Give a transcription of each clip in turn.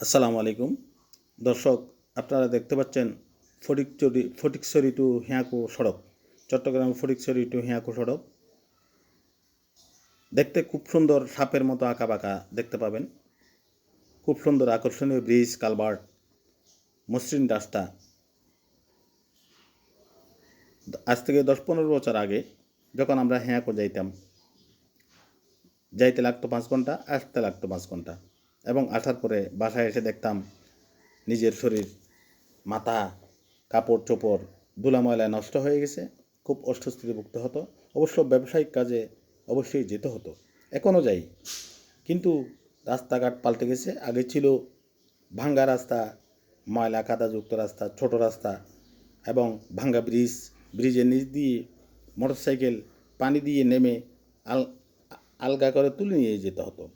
আসসালামু আলাইকুম। দর্শক, আপনারা দেখতে পাচ্ছেন ফটিকচুরি, ফটিকছড়ি টু হিয়াকু সড়ক, চট্টগ্রাম ফটিকছড়ি টু হিয়াকু সড়ক। দেখতে খুব সুন্দর সাপের মতো আঁকা বাঁকা দেখতে পাবেন। খুব সুন্দর আকর্ষণীয় ব্রিজ কালভার্ট মসৃণ রাস্তা। আজ থেকে দশ পনেরো বছর আগে যখন আমরা হিয়াকু যাইতাম, যাইতে লাগতো পাঁচ ঘণ্টা, আসতে লাগতো পাঁচ ঘণ্টা। এবং আসার পরে বাসায় এসে দেখতাম নিজের শরীর, মাথা, কাপড় চোপড় ধুলা ময়লায় নষ্ট হয়ে গেছে, খুব অস্বস্তিতে ভুগতে হতো। অবশ্য ব্যবসায়িক কাজে অবশ্যই যেতে হতো। এখনও যাই। কিন্তু রাস্তাঘাট পাল্টে গেছে। আগে ছিল ভাঙ্গা রাস্তা, ময়লা কাদাযুক্ত রাস্তা, ছোট রাস্তা এবং ভাঙ্গা ব্রিজ। ব্রিজের নিচ দিয়ে মোটরসাইকেল পানি দিয়ে নেমে আল, আলগা করে তুলে নিয়ে যেতে হতো।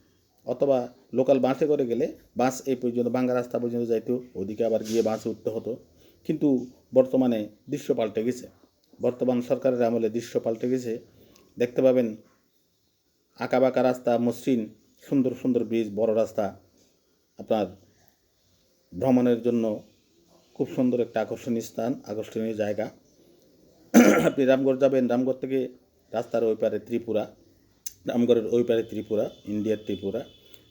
অথবা লোকাল বাসে করে গেলে বাস এই পর্যন্ত বাঙ্গা রাস্তা পর্যন্ত যাইতো, ওদিকে আবার গিয়ে বাসে উঠতে হতো। কিন্তু বর্তমানে দৃশ্য পাল্টে গেছে। বর্তমান সরকারের আমলে দৃশ্য পাল্টে গেছে। দেখতে পাবেন আঁকাবাঁকা রাস্তা, মসৃণ, সুন্দর সুন্দর ব্রিজ, বড় রাস্তা। আপনার ভ্রমণের জন্য খুব সুন্দর একটা আকর্ষণীয় স্থান, আকর্ষণীয় জায়গা। আপনি রামগড় যাবেন, রামগড় থেকে রাস্তার ওই পারে ত্রিপুরা, রামগড়ের ওই পারে ত্রিপুরা, ইন্ডিয়ার ত্রিপুরা।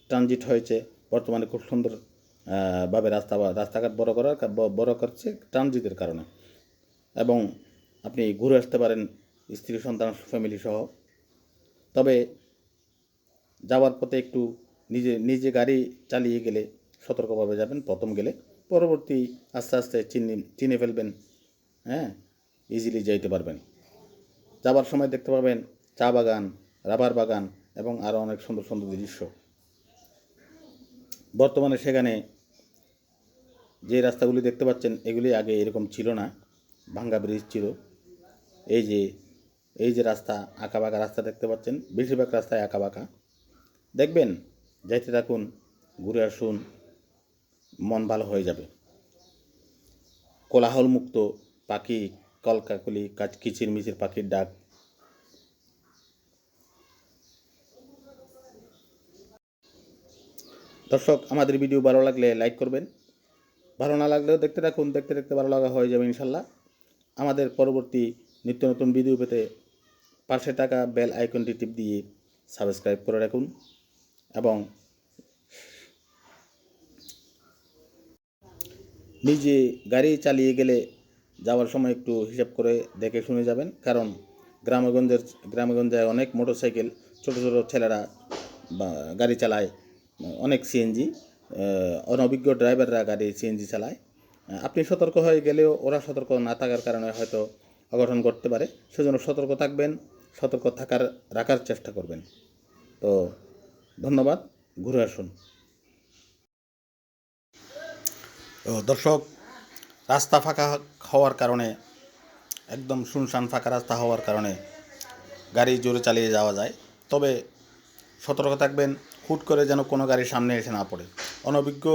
ট্রানজিট হয়েছে বর্তমানে খুব সুন্দর আহ, ভাবে রাস্তা রাস্তাঘাট বড় করার বড় করছে ট্রানজিটের কারণে। এবং আপনি ঘুরে আসতে পারেন স্ত্রী সন্তান ফ্যামিলি সহ। তবে যাওয়ার পথে একটু নিজে নিজে গাড়ি চালিয়ে গেলে সতর্কভাবে যাবেন প্রথম গেলে। পরবর্তী আস্তে আস্তে চিনি চিনে ফেলবেন হ্যাঁ ইজিলি যাইতে পারবেন। যাবার সময় দেখতে পাবেন চা বাগান রাবার বাগান এবং আরও অনেক সুন্দর সুন্দর দৃশ্য। বর্তমানে সেখানে যে রাস্তাগুলি দেখতে পাচ্ছেন, এগুলি আগে এরকম ছিল না। ভাঙ্গা ব্রিজ ছিল। এই যে এই যে রাস্তা আঁকা বাঁকা রাস্তা দেখতে পাচ্ছেন, বেশিরভাগ রাস্তায় আঁকা বাঁকা দেখবেন, যাইতে থাকুন, ঘুরে আসুন, মন ভালো হয়ে যাবে। কোলাহল মুক্ত পাখি, কলকাকলি কাচ কিচির মিচির পাখির ডাক দর্শক, আমাদের ভিডিও ভালো লাগলে লাইক করবেন। ভালো না লাগলেও দেখতে থাকুন, দেখতে দেখতে ভালো লাগা হয়ে যাবে ইনশাল্লাহ। আমাদের পরবর্তী নিত্য নতুন ভিডিও পেতে পাশে টাকা বেল আইকনটি টিপ দিয়ে সাবস্ক্রাইব করে রাখুন এবং নিজে গাড়ি চালিয়ে গেলে যাওয়ার সময় একটু হিসাব করে দেখে শুনে যাবেন। কারণ গ্রামগঞ্জের, গ্রামগঞ্জে অনেক মোটরসাইকেল ছোটো ছোটো ছেলেরা গাড়ি চালায়। অনেক সিএনজি অনভিজ্ঞ ড্রাইভাররা গাড়ি সিএনজি চালায়। আপনি সতর্ক হয়ে গেলেও ওরা সতর্ক না থাকার কারণে হয়তো অঘটন ঘটতে পারে। সেজন্য সতর্ক থাকবেন, সতর্ক থাকার, রাখার চেষ্টা করবেন। তো ধন্যবাদ, ঘুরে আসুন। দর্শক, রাস্তা ফাঁকা হওয়ার কারণে, একদম শুনশান ফাঁকা রাস্তা হওয়ার কারণে গাড়ি জোরে চালিয়ে যাওয়া যায়। তবে সতর্ক থাকবেন হুট করে যেন কোনো গাড়ির সামনে এসে না পড়ে। অনভিজ্ঞ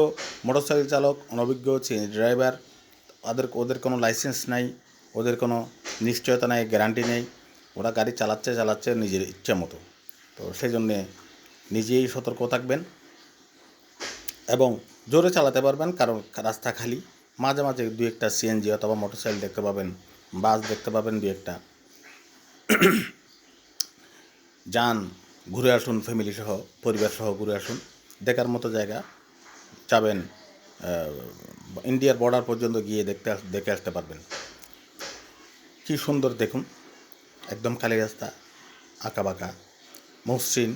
মোটরসাইকেল চালক, অনভিজ্ঞ ড্রাইভার, ওদের ওদের কোনো লাইসেন্স নাই, ওদের কোনো নিশ্চয়তা নেই, গ্যারান্টি নেই, ওরা গাড়ি চালাচ্ছে চালাচ্ছে নিজের ইচ্ছে মতো। তো সেই জন্যে নিজেই সতর্ক থাকবেন এবং জোরে চালাতে পারবেন, কারণ রাস্তা খালি। মাঝে মাঝে দু একটা সিএনজি অথবা মোটরসাইকেল দেখতে পাবেন, বাস দেখতে পাবেন দু একটা। যান। ঘুরে আসুন ফ্যামিলি সহ, পরিবার সহ ঘুরে আসুন। দেখার মতো জায়গা যাবেন ইন্ডিয়ার বর্ডার পর্যন্ত গিয়ে দেখতে দেখে আসতে পারবেন। কী সুন্দর দেখুন, একদম খালি রাস্তা আঁকা বাঁকা মসৃণ।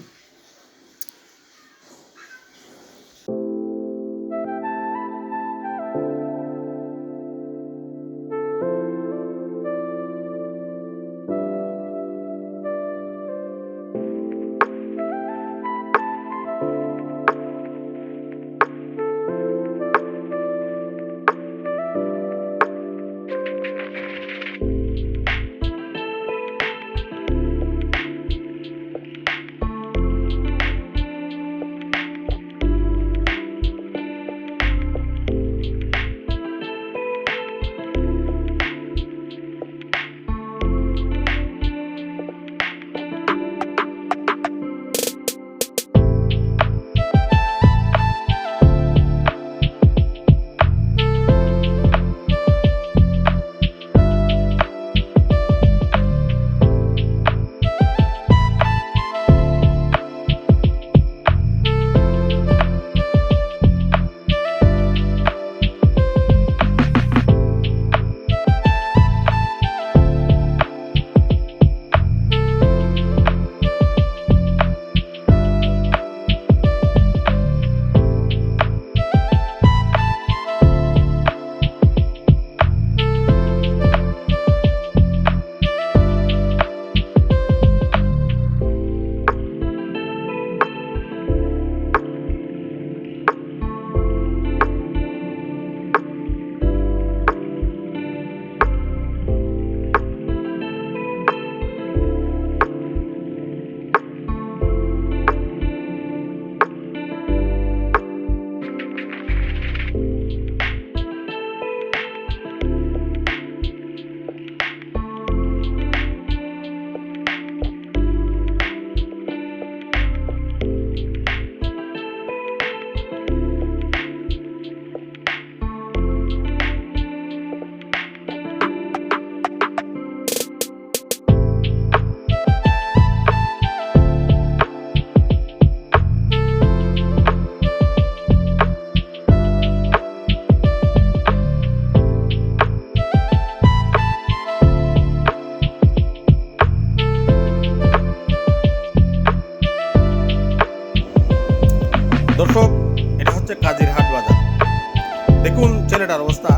দেখুন ছেলেটার অবস্থা,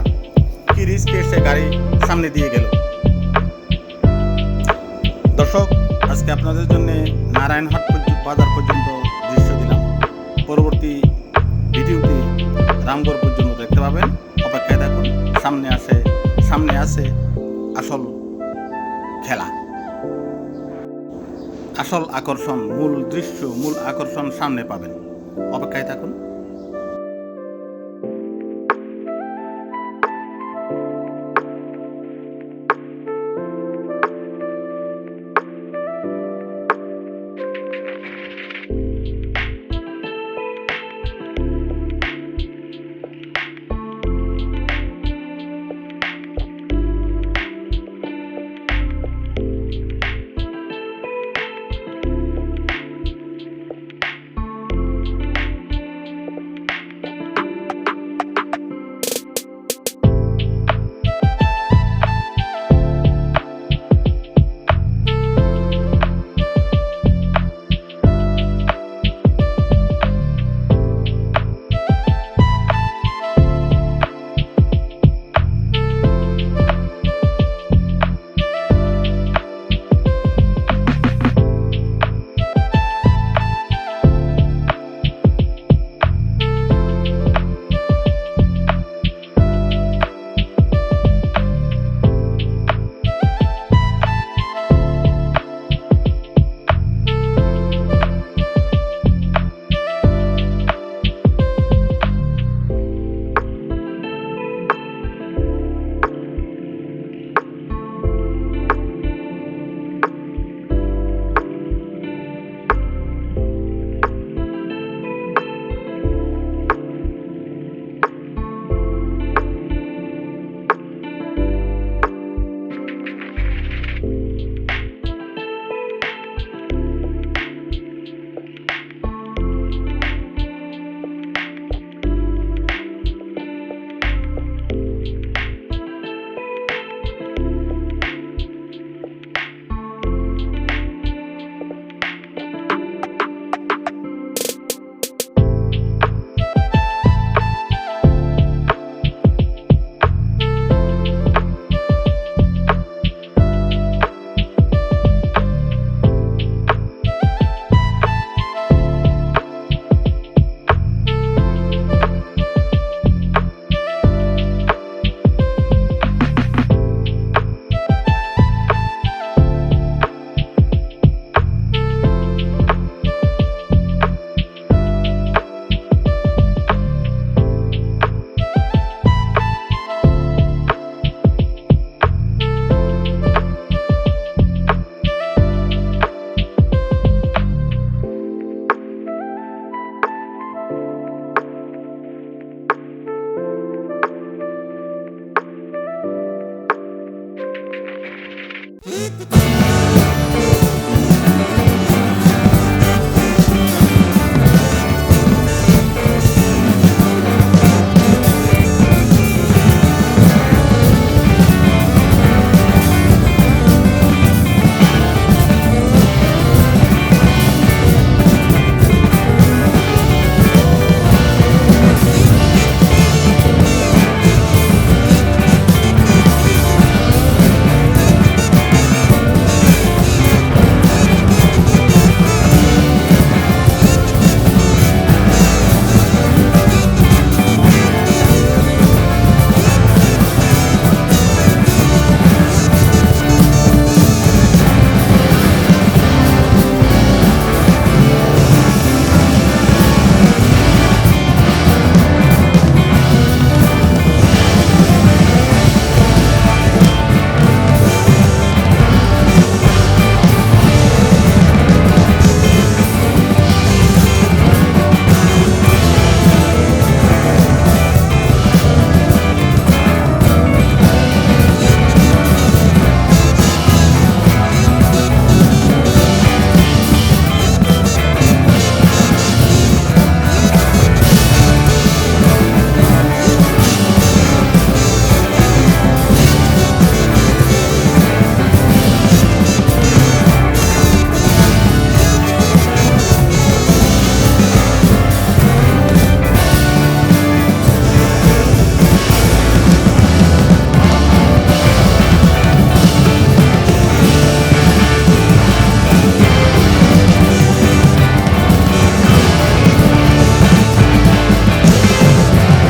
কি রিস্কে সে গাড়ি সামনে দিয়ে গেল। দর্শক, আজকে আপনাদের জন্য নারায়ণহাট বাজার পর্যন্ত দৃশ্য দিলাম। পরবর্তী ভিডিওটি রামগড় পর্যন্ত দেখতে পাবেন। অপেক্ষায় থাকুন সামনে আসে সামনে আছে আসল খেলা। আসল আকর্ষণ, মূল দৃশ্য, মূল আকর্ষণ সামনে পাবেন। অপেক্ষায় থাকুন।